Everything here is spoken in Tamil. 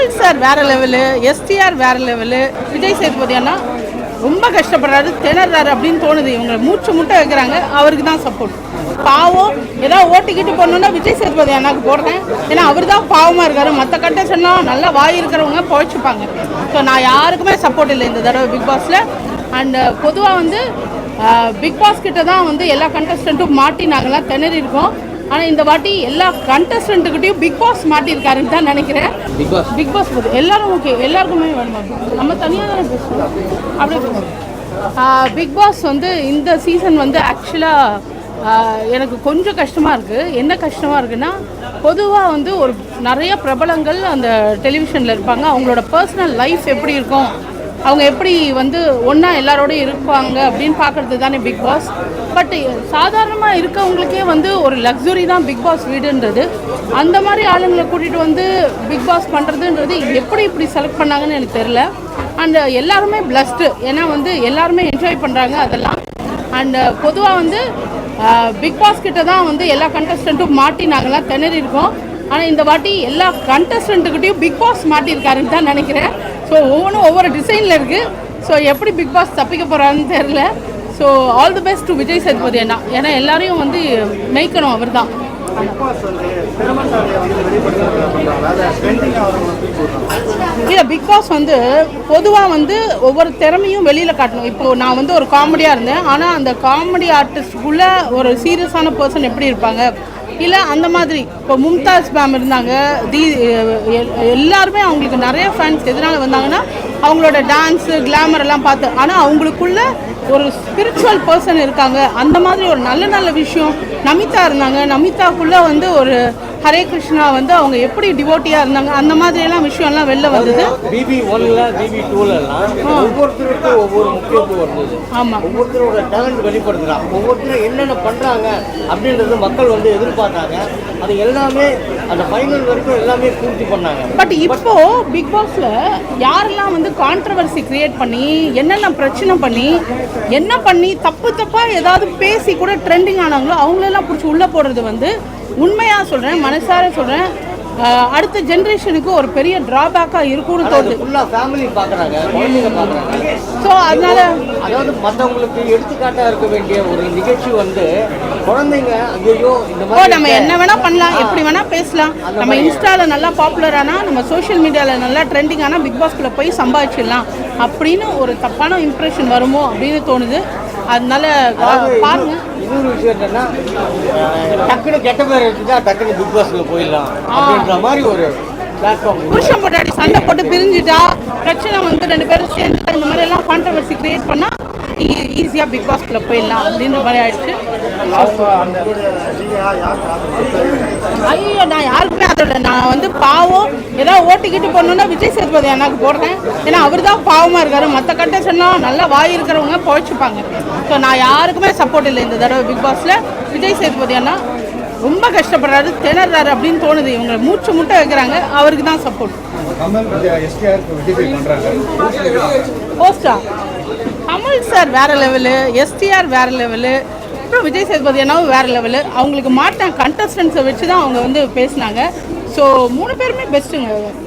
கமல் சார் வேற லெவலு எஸ்டிஆர் வேற லெவலு விஜய் சேதுபதி அண்ணா ரொம்ப கஷ்டப்படுறாரு திணறாரு அப்படின்னு தோணுது. இவங்க மூச்சு முட்டை வைக்கிறாங்க அவருக்கு தான் சப்போர்ட் பாவம் ஏதாவது ஓட்டிக்கிட்டு போடணுன்னா விஜய் சேதுபதி அண்ணாக்கு போடுறேன். ஏன்னா அவர் தான் பாவமாக இருக்காரு. மற்ற கண்டஸ்டன்லாம் நல்லா வாய் இருக்கிறவங்க பழச்சிப்பாங்க. ஸோ நான் யாருக்குமே சப்போர்ட் இல்லை இந்த தடவை பிக் பாஸில் அண்டு பொதுவாக வந்து பிக் பாஸ் கிட்ட தான் வந்து எல்லா கண்டஸ்டண்ட்டும் மாட்டி நாங்கள்லாம் திணறி இருக்கோம். ஆனால் இந்த வாட்டி எல்லா கண்டஸ்டண்ட்டுக்கிட்டையும் பிக் பாஸ் மாட்டியிருக்காருன்னு தான் நினைக்கிறேன். பிக் பாஸ் பிக் பாஸ் போது எல்லாரும் ஓகே எல்லாருக்குமே வேணுமா. நம்ம தனியாக தானே பேசுகிறோம் அப்படியே பிக் பாஸ் வந்து இந்த சீசன் வந்து ஆக்சுவலாக எனக்கு கொஞ்சம் கஷ்டமாக இருக்குது என்ன கஷ்டமாக இருக்குன்னா பொதுவாக வந்து ஒரு நிறைய பிரபலங்கள் அந்த டெலிவிஷனில் இருப்பாங்க. அவங்களோட பர்சனல் லைஃப் எப்படி இருக்கும்? அவங்க எப்படி வந்து ஒன்றா எல்லாரோடையும் இருப்பாங்க அப்படின்னு பார்க்குறது தானே பிக் பாஸ் பட் சாதாரணமாக இருக்கவங்களுக்கே வந்து ஒரு லக்ஸுரி தான் பிக் பாஸ் வீடுன்றது. அந்த மாதிரி ஆளுங்களை கூட்டிகிட்டு வந்து பிக் பாஸ் பண்ணுறதுன்றது எப்படி இப்படி செலக்ட் பண்ணாங்கன்னு எனக்கு தெரில அண்ட் எல்லாருமே பிளஸ்டு ஏன்னா வந்து எல்லாருமே என்ஜாய் பண்ணுறாங்க அதெல்லாம். அண்ட் பொதுவாக வந்து பிக் பாஸ் கிட்ட தான் வந்து எல்லா கண்டஸ்டண்ட்டும் மாட்டி நாங்கள்லாம் திணறி இருக்கோம். ஆனால் இந்த வாட்டி எல்லா கண்டஸ்டண்ட்டுக்கிட்டையும் பிக் பாஸ் மாட்டியிருக்காருன்னு தான் நினைக்கிறேன். ஸோ ஒவ்வொன்றும் ஒவ்வொரு டிசைனில் இருக்குது ஸோ எப்படி பிக் பாஸ் தப்பிக்க போகிறாருன்னு தெரில so all the best to Vijay Sethupathi அண்ணா. ஏன்னா எல்லாரையும் வந்து மெய்க்கணும் அவர் தான் இல்லை பிக் பாஸ் வந்து பொதுவாக வந்து ஒவ்வொரு திறமையும் வெளியில் காட்டணும். இப்போது நான் வந்து ஒரு காமெடியாக இருந்தேன். ஆனால் அந்த காமெடி ஆர்டிஸ்டுக்குள்ளே ஒரு சீரியஸான பர்சன் எப்படி இருப்பாங்க? இல்லை அந்த மாதிரி. இப்போ மும்தாஸ் மேம் இருந்தாங்க தி எ- எல்லாருமே அவங்களுக்கு நிறைய ஃபேன்ஸ் எதனால வந்தாங்கன்னா அவங்களோட டான்ஸு கிளாமர் எல்லாம் பார்த்து. ஆனால் அவங்களுக்குள்ள ஒரு ஸ்பிரிச்சுவல் பர்சன் இருக்காங்க. அந்த மாதிரி ஒரு நல்ல நல்ல விஷயம். நமிதா இருந்தாங்க. நமிதாக்குள்ளே வந்து ஒரு ஹரே கிருஷ்ணா வந்து அவங்க எப்படி டிவோட்டியாக இருந்தாங்க? அந்த மாதிரியெல்லாம் விஷயம்லாம் வெளில வந்தது. பிபி ஒன்ல பிபி டூல எல்லாம் ஒவ்வொருத்தருக்கும் ஒவ்வொரு முக்கியத்துவம் இருந்தது. ஆமாம் ஒவ்வொருத்தரோட டேலண்ட் வெளிப்படுத்துறான். ஒவ்வொருத்தரும் என்னென்ன பண்றாங்க அப்படின்றது மக்கள் வந்து எதிர்பார்த்தாங்க. அது எல்லாமே அந்த ஃபைனல் வரைக்கும் எல்லாமே பூர்த்தி பண்ணாங்க. பட் இப்போ பிக் பாஸ்ல யாரெல்லாம் வந்து கான்ட்ரவர்சி கிரியேட் பண்ணி என்னென்ன பிரச்சனை பண்ணி என்ன பண்ணி தப்பு தப்பா ஏதாவது பேசி கூட ட்ரெண்டிங் ஆனாங்களோ அவங்களெல்லாம் பிடிச்சி உள்ள போடுறது வந்து உண்மையா சொல்றேன் மனசார சொல்றேன். அடுத்த ஜென்ரேஷனுக்கு ஒரு பெரிய டிராபேக்காக இருக்கும்னு தோணுது. ஃபுல்லா ஃபேமிலி பாக்குறாங்க குழந்தைங்க பாக்குறாங்க. ஸோ அதனால அதாவது மற்றவங்களுக்கு எடுத்துக்காட்டா இருக்க வேண்டிய ஒரு நிகழ்ச்சி வந்து குழந்தைங்க ஐயோ இந்த மாதிரி நம்ம என்ன வேணா பண்ணலாம் எப்படி வேணா பேசலாம். நம்ம இன்ஸ்டால நல்லா பாப்புலர் ஆனா நம்ம சோஷியல் மீடியால நல்லா ட்ரெண்டிங் ஆனா பிக் பாஸ்குள்ள போய் சம்பாதிச்சிடலாம் அப்படின்னு ஒரு தப்பான இம்ப்ரெஷன் வருமோ அப்படின்னு தோணுது. அதனால அதாவது பாருங்க. இன்னொரு விஷயம் என்னன்னா டக்குனு கெட்ட பேர் எடுத்துட்டா டக்குனு பிக் பாஸ்ல போயிடலாம் அப்படின்ற மாதிரி ஒரு பிளாட்ஃபார்ம் புருஷன் பொண்டாட்டி சண்டை போட்டு பிரிஞ்சுட்டா பிரச்சனை வந்து ரெண்டு பேரும் சேர்ந்து இந்த மாதிரி எல்லாம் கான்ட்ரவர்சி கிரியேட் பண்ணா ஈஸியா பிக் பாஸ்குள்ள போயிடலாம் அப்படின்ற மாதிரி ஆயிடுச்சு. ஐயோ நான் யாருக்குமே அதோட நான் வந்து பாவம் ஏதாவது ஓட்டிக்கிட்டு போடணுன்னா விஜய் சேதுபதி அண்ணாக்கு போடுறேன். ஏன்னா அவர் தான் பாவமாக இருக்காரு. மற்ற கண்டஸ்டன்லாம் நல்லா வாய் இருக்கிறவங்க பழச்சிப்பாங்க. ஸோ நான் யாருக்குமே சப்போர்ட் இல்லை இந்த தடவை பிக் பாஸில் விஜய் சேதுபதி அண்ணா ரொம்ப கஷ்டப்படுறாரு திணறாரு அப்படின்னு தோணுது. இவங்க மூச்சு முட்டை வைக்கிறாங்க. அவருக்கு தான் சப்போர்ட் போஸ்டா கமல் சார் வேற லெவலு எஸ்டிஆர் வேற லெவலு அப்புறம் விஜய் சேதுபதி அண்ணாவும் வேற லெவலு அவங்களுக்கு மாட்டான் கண்டஸ்டன்ஸை வச்சு தான் அவங்க வந்து பேசினாங்க. ஸோ மூணு பேருமே பெஸ்ட்டுங்க